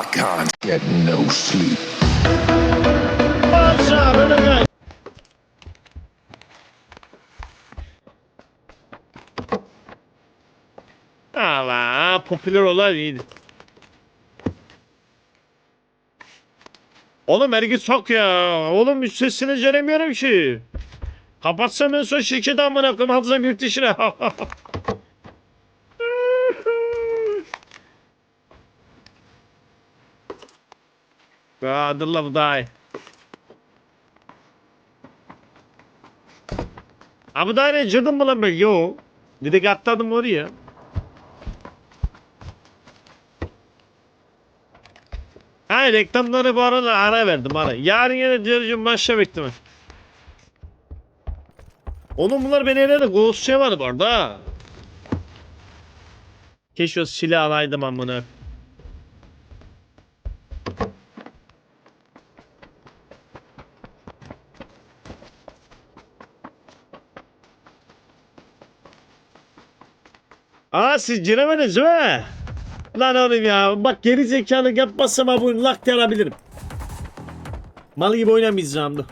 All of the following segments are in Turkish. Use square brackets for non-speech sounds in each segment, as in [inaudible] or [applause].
I can't get no sleep. Allah popüler olan iyiydi. Oğlum ergi çok ya. Oğlum hiç sesini göremiyorum ki. Kapatsam en son şirketi amına koyayım hafızam yurt dışına. [laughs] God love die. Abi ne cırdım mı lan ben? Yo. Direkt atladım oraya. Ha reklamları bu arada ara verdim ara. Yarın yine diyorcum başla bekleme. Oğlum bunlar beni elinde Ghost şey var bu arada. Keşke silah alaydım amına. Aa siz giremediniz mi? Lan oğlum ya bak geri zekalı yapmazsam ha bu lak diye alabilirim. Mal gibi oynamayacağım dur.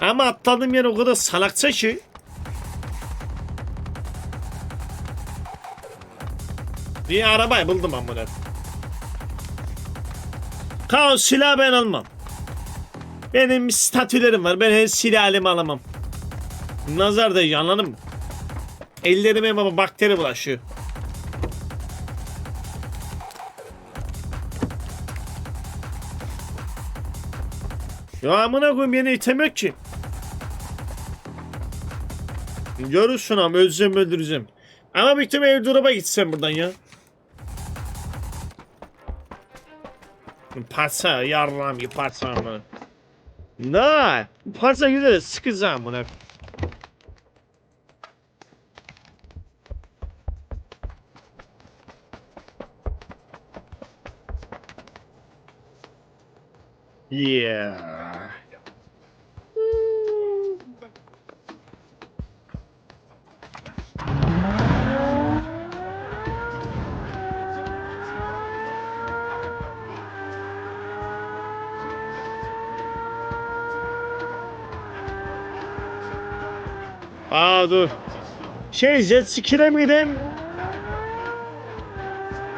Ama atladığım yer o kadar salakça ki. Bir arabayı buldum bunu. Kaos silah ben almam. Benim statülerim var. Ben her silahımı alamam. Nazar da anladın? Ellerime baba bakteri bulaşıyor. Ya amına koyayım yeni item yok ki. Görürsün ama öleceğim öldüreceğim. Ama bir tane airdrop'a gitsem buradan ya. Parça yarram bir parça ama. Ne? Parça güzel sıkacağım buna. Yeah. Aa dur. Şey jet ski'de miydim?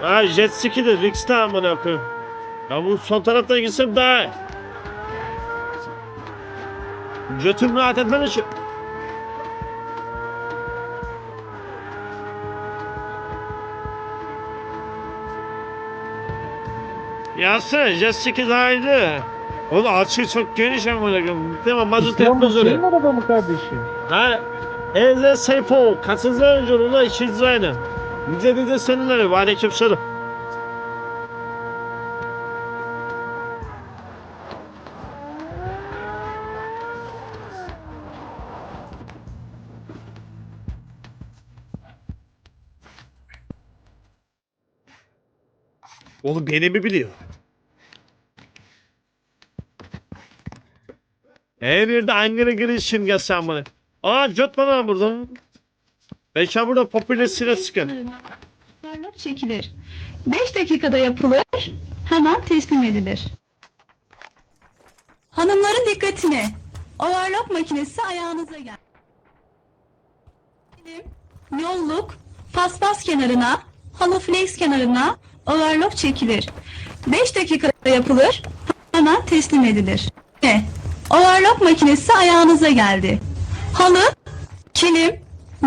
Ha jet ski'de Rix'te amına koyayım. Ya bu sol taraftan gitsem daha. Götüm rahat etmedi şu. Yazsana Jessica daha iyiydi. O da açı çok geniş ama. Değil mi? Mazot etmez senin oraya. araba mı kardeşim? Ha, Eze Seyfo. Kaçıncı önce onunla işiniz aynı. Nice nice seninle. Aleyküm selam. Oğlum beni mi biliyor? Her yerde aynı girişin gelsen bana. Aa göt bana burada. Ben şu an burada popüler silah sıkın. Çekilir. 5 dakikada yapılır, hemen teslim edilir. Hanımların dikkatine. Overlock makinesi ayağınıza gel. Yolluk, paspas kenarına, halı flex kenarına overlock çekilir. 5 dakikada yapılır, hemen teslim edilir. Ne? Overlock makinesi ayağınıza geldi. Halı, kilim,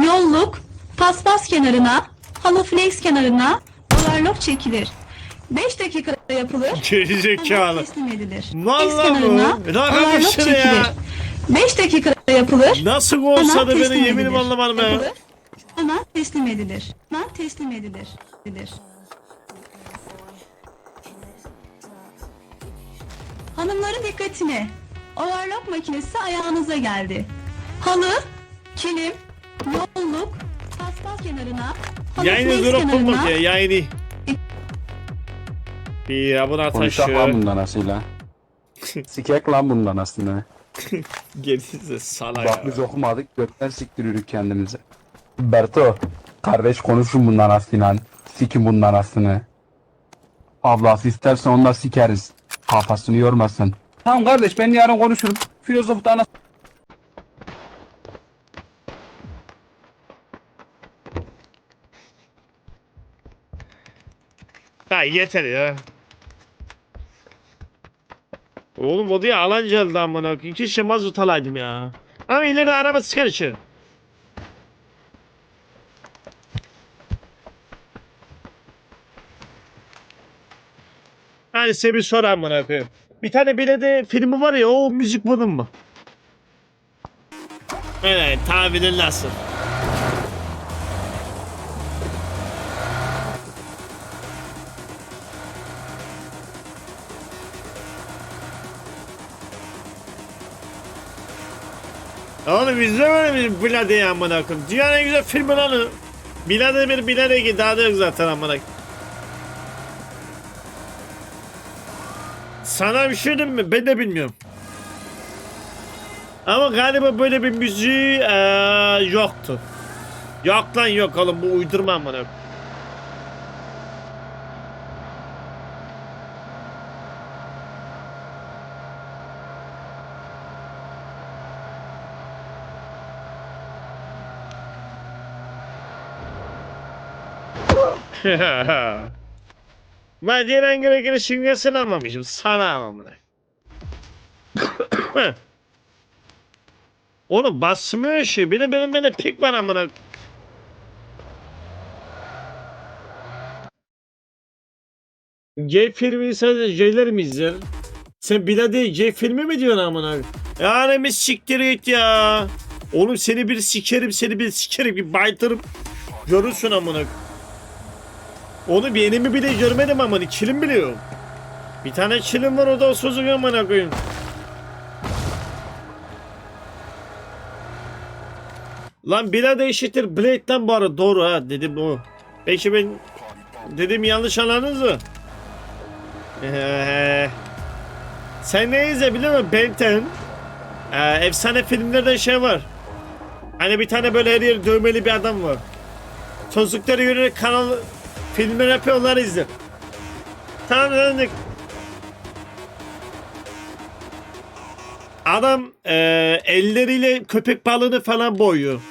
yolluk, paspas kenarına, halı flex kenarına overlock çekilir. 5 dakikada yapılır. [laughs] Gerizekalı. teslim edilir. Kenarına bu. Overlock şunu ya? çekilir. 5 dakikada yapılır. Nasıl olsa da beni yeminim anlamadım ya. Hemen teslim edilir. Hemen teslim edilir. edilir. Hanımların dikkatine. Overlock makinesi ayağınıza geldi. Halı, kilim, yolluk, paspas kenarına, halı Yayını drop bulmak ya yayını. Ya buna Konuşak lan taşı. bundan aslında. [laughs] Sikek lan bundan aslında. Gerisi salak. Bak biz okumadık gökten siktiriyoruz kendimizi. Berto. Kardeş konuşun bundan aslında. Sikin bundan aslında. Ablası istersen onunla sikeriz. Kafasını yormasın. Tamam kardeş ben yarın konuşurum. Filozof da ana Ha yeter ya. Oğlum o diye alan geldi amına koyayım. Keşke mazot alaydım ya. Ama ileride araba sıkar içeri. Hadi size bir soru amına koyayım. Bir tane bilede filmi var ya o müzik bunun mu? Evet tabirin nasıl? Oğlum izleme bir Bilade ya amına koyayım. Dünyanın en güzel filmi lan o. Bilade bir Bilade ki daha da yok zaten amına koyayım. Sana bir şey diyeyim mi? Ben de bilmiyorum. Ama galiba böyle bir müziği eee, yoktu. Yok lan yok oğlum bu uydurma amına koyayım. [laughs] ben diğer gerekeni simgesini almamışım. Sana almamına. [coughs] Oğlum basmıyor şey. Benim benim benim pik var amına. J filmi sadece J'ler mi izler? Sen Bilade J filmi mi diyorsun amına? Yani mi siktir git ya. Oğlum seni bir sikerim seni bir sikerim bir baytırım. Görürsün amına. Onu bir enemi bile görmedim ama kilim biliyorum. Bir tane kilim var o da o sözü amına koyayım. Lan Bilal eşittir Blade'den arada doğru ha dedim o. Peki ben dedim yanlış anladınız mı? Ee, [laughs] sen ne izle biliyor musun? Ben 10. Ee, efsane filmlerden şey var. Hani bir tane böyle her yeri dövmeli bir adam var. Çocukları yönelik kanal filmler yapıyor onları izle. Tamam döndük. Adam e, elleriyle köpek balığını falan boyuyor.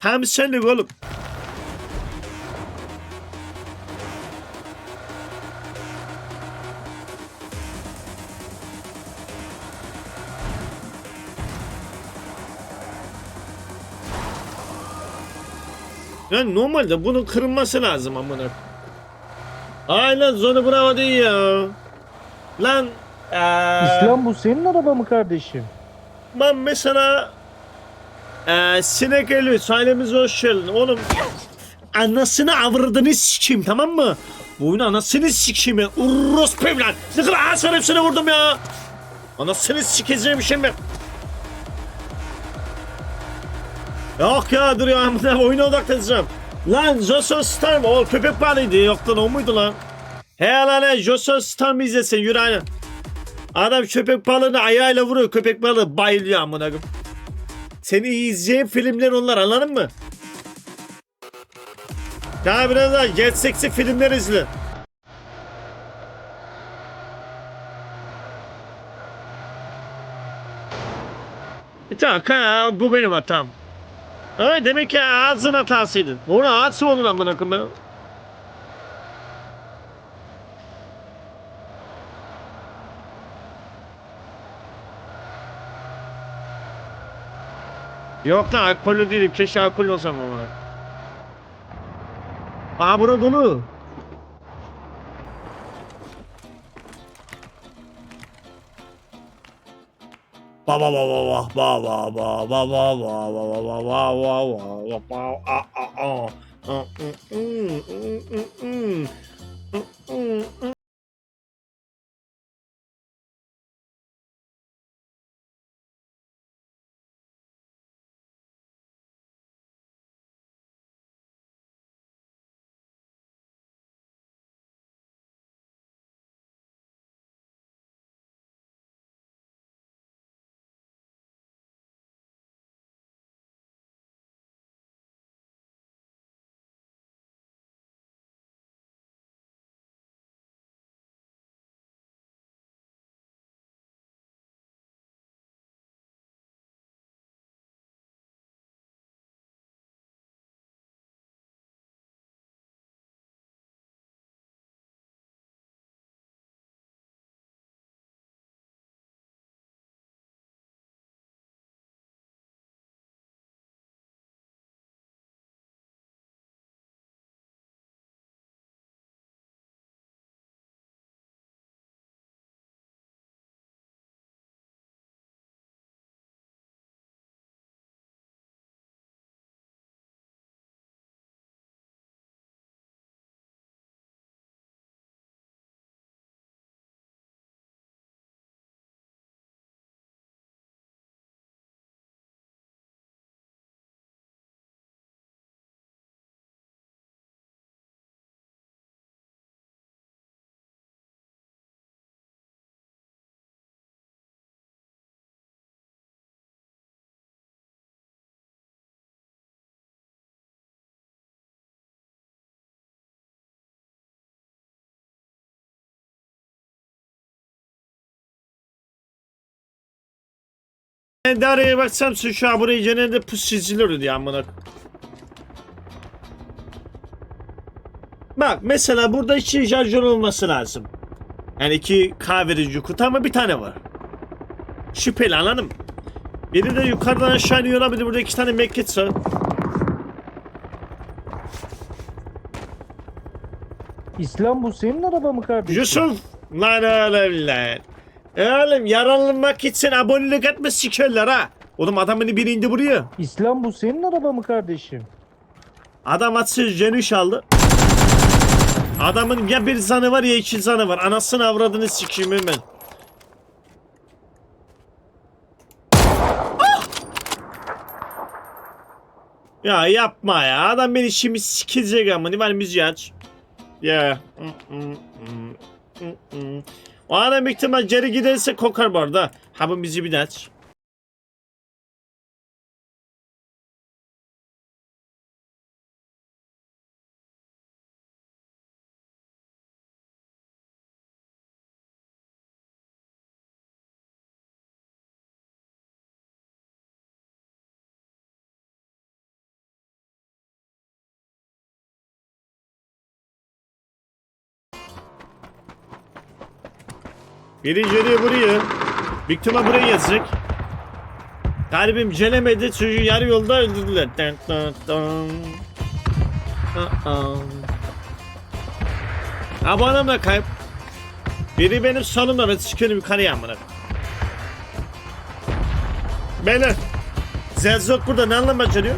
Tam senlik oğlum. Yani normalde bunun kırılması lazım amına. Aynen Zonu Bravo değil ya. Lan eee İslam bu senin araba mı kardeşim? ben mesela eee sinek geliyor sahnemiz hoş geldin oğlum anasını avradını sikeyim tamam mı? Bu oyun anasını sikeyim ya urros ne kadar ağaç var hepsine vurdum ya anasını sikeceğim şimdi Yok ya dur ya amına oyuna odaklanacağım Lan Joshua Storm o köpek balıydı yok lan o muydu lan? He lan he Joshua Storm izlesin yürü aynen Adam köpek balığını ayağıyla vuruyor. Köpek balığı bayılıyor amına. Seni izleyeceğin filmler onlar anladın mı? Daha biraz daha get seksi filmler izle. E tamam bu benim hatam. Evet demek ki ağzın hatasıydı. Onu ağaç mı olur amına koyayım? Yok lan alkollü değilim. Keşke alkollü olsam ama. Aa bura dolu. Bow, bow, bow, bow, bow, bow, bow, bow, bow, bow, bow, bow, bow, bow, bow, ah, ah, ah. Uh, mm, mm, mm, mm, mm, mm, mm, mm. De araya baksam şu şu burayı genelde pus çizilir diye amına. Bak mesela burada iki şarjör olması lazım. Yani iki kahverici kutu ama bir tane var. Şüpheli anladın mı? Biri de yukarıdan aşağı iniyor olabilir. Burada iki tane mekket var. İslam bu senin araba mı kardeşim? Yusuf! Lan oğlum lan. E Oğlum yaralanmak için abonelik etme sikerler ha. Oğlum adamın biri indi buraya. İslam bu senin araba mı kardeşim? Adam atsız jeniş aldı. Adamın ya bir zanı var ya iki zanı var. Anasını avradını sikeyim hemen. Ah! Ya yapma ya. Adam beni şimdi sikecek ama. Ne var müziği aç. Ya. O adam büyük ihtimal geri giderse kokar bu arada. Ha bu müziği bir aç. Birinci yere buraya. Büyük ihtimal buraya yazacak. Kalbim celemedi çocuğu yarı yolda öldürdüler. Dun dun dun. Uh-oh. Ha bu adam da kayıp. Biri benim solumda ben sikerim yukarıya amına. Beyler. Zelzot burada ne anlam beceriyor?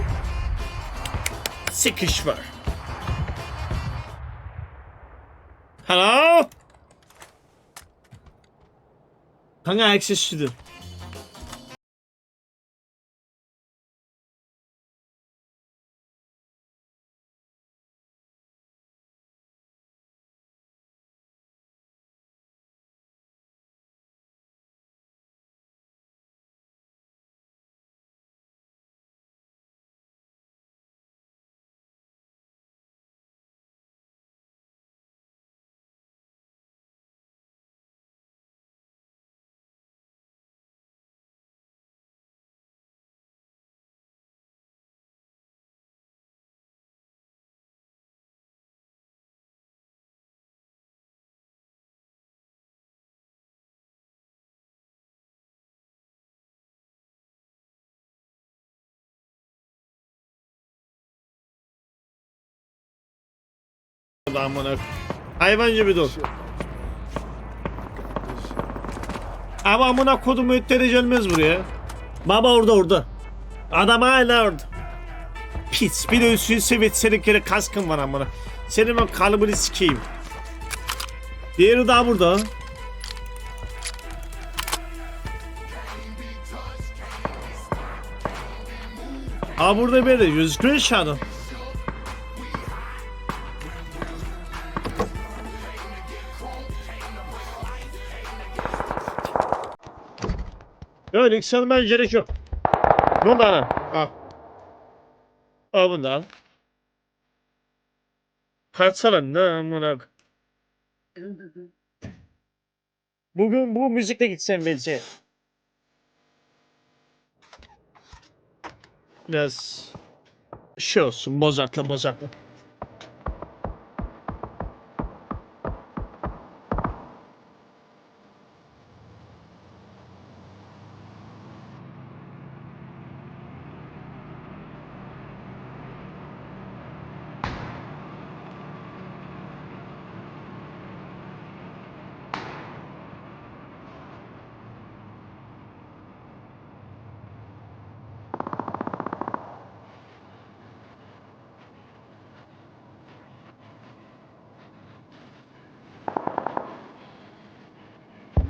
Sikiş var. Hello? Kanka access şudur. Amına. Hayvan gibi dur. Ama amına kodumu ötleri gelmez buraya. Baba orada orada. Adam hala orada. Pis. Bir de üstün sevet senin kere kaskın var amına. Senin o kalıbını sikeyim. Diğeri daha burada. Aa burada bir de gözüküyor shadow. Öyle yükselmeye gerek yok. Bunu da al. Al. Al bunu da al. Kaçsana ne amına. Bugün bu müzikle gitsen bence. Biraz şey olsun Mozart'la Mozart'la.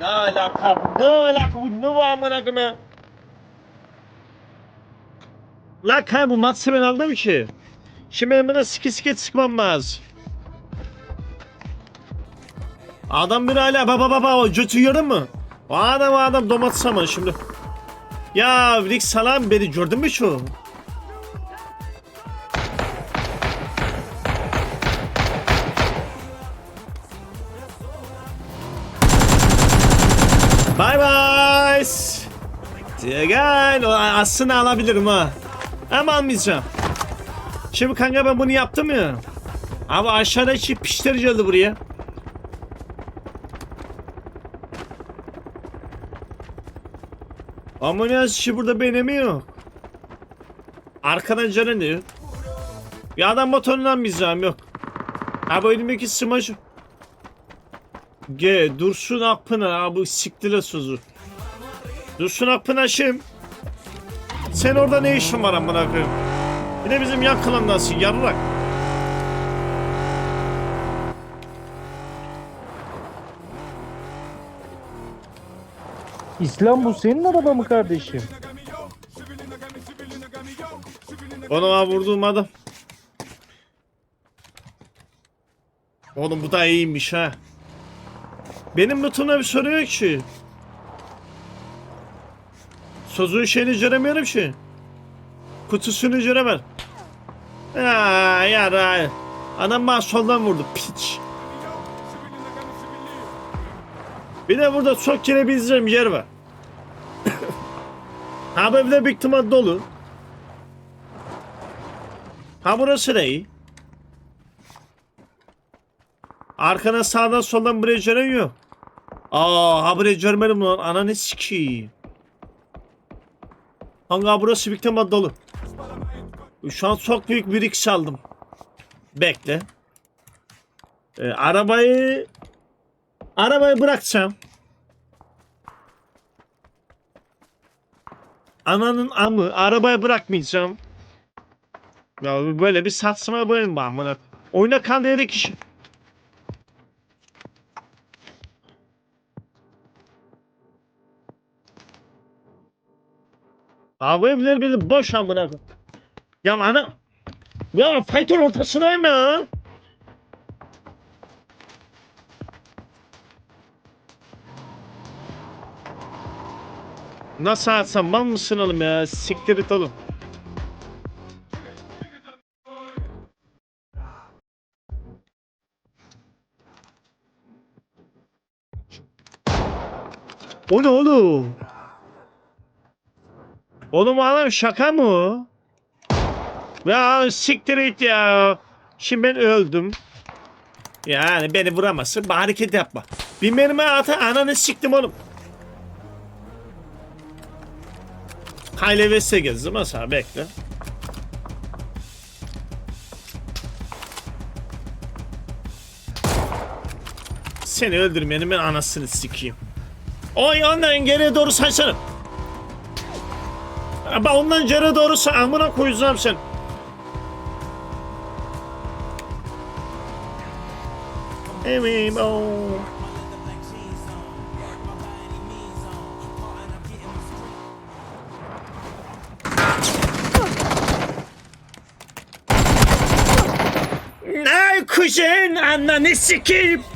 Ne alaka? Ne alaka bu? Ne var amına koyayım? La kay bu matsı ben aldım ki. Şimdi ben buna sike sike sıkmam lazım. Adam bir hala baba baba o götü yarım mı? O adam o adam domates ama şimdi. Ya Rick salam beni gördün mü şu? Bye bye. Ya Gel aslında alabilirim ha. Ama almayacağım. Şimdi kanka ben bunu yaptım ya. Abi aşağıdaki pişler geldi buraya. Ama ne şey burada benim yok. Arkadan canı diyor. Ya adam motorundan bizeceğim yok. Abi önümdeki smacı. G Dursun Akpınar abi siktile sözü. Dursun Akpınar şimdi. Sen orada ne işin var amına koyayım? Bir de bizim yan klandansın yarrak. İslam bu senin araba mı kardeşim? Ona vurduğum adam. Oğlum bu da iyiymiş ha. Benim lootumda bir sorun yok ki. Sözün şeyini göremiyorum ki. Kutusunu göremem. Ya ya Adam bana soldan vurdu piç. Bir de burada çok kere bizeceğim yer var. [coughs] ha bu evde büyük ihtimal dolu. Ha burası da. Arkana sağdan soldan buraya yok. Aa ha buraya görmedim lan. Ananı sikeyim. Kanka burası büyük ihtimal dolu. Şu an çok büyük bir risk aldım. Bekle. Ee, arabayı arabayı bırakacağım. Ananın amı arabayı bırakmayacağım. Ya böyle bir saçma böyle ben buna. Oyuna kandıyarak kişi. Bu evler böyle boş amına. Ya ana. Ya fayton ortasına mı ya? Nasıl atsam mal mısın oğlum ya? Siktir et oğlum. O ne oğlum? Oğlum adam şaka mı? Ya siktir et ya. Şimdi ben öldüm. Yani beni vuramazsın. Hareket yapma. Bir mermi ata ananı siktim oğlum. Hayle vese gezdim mesela bekle. Seni öldürmeyenin ben anasını sikeyim. Oy ondan geriye doğru saysana. Ama ondan geriye doğru say. Amına koyacağım sen. Evim o. Ne kuzen ananı sikeyim.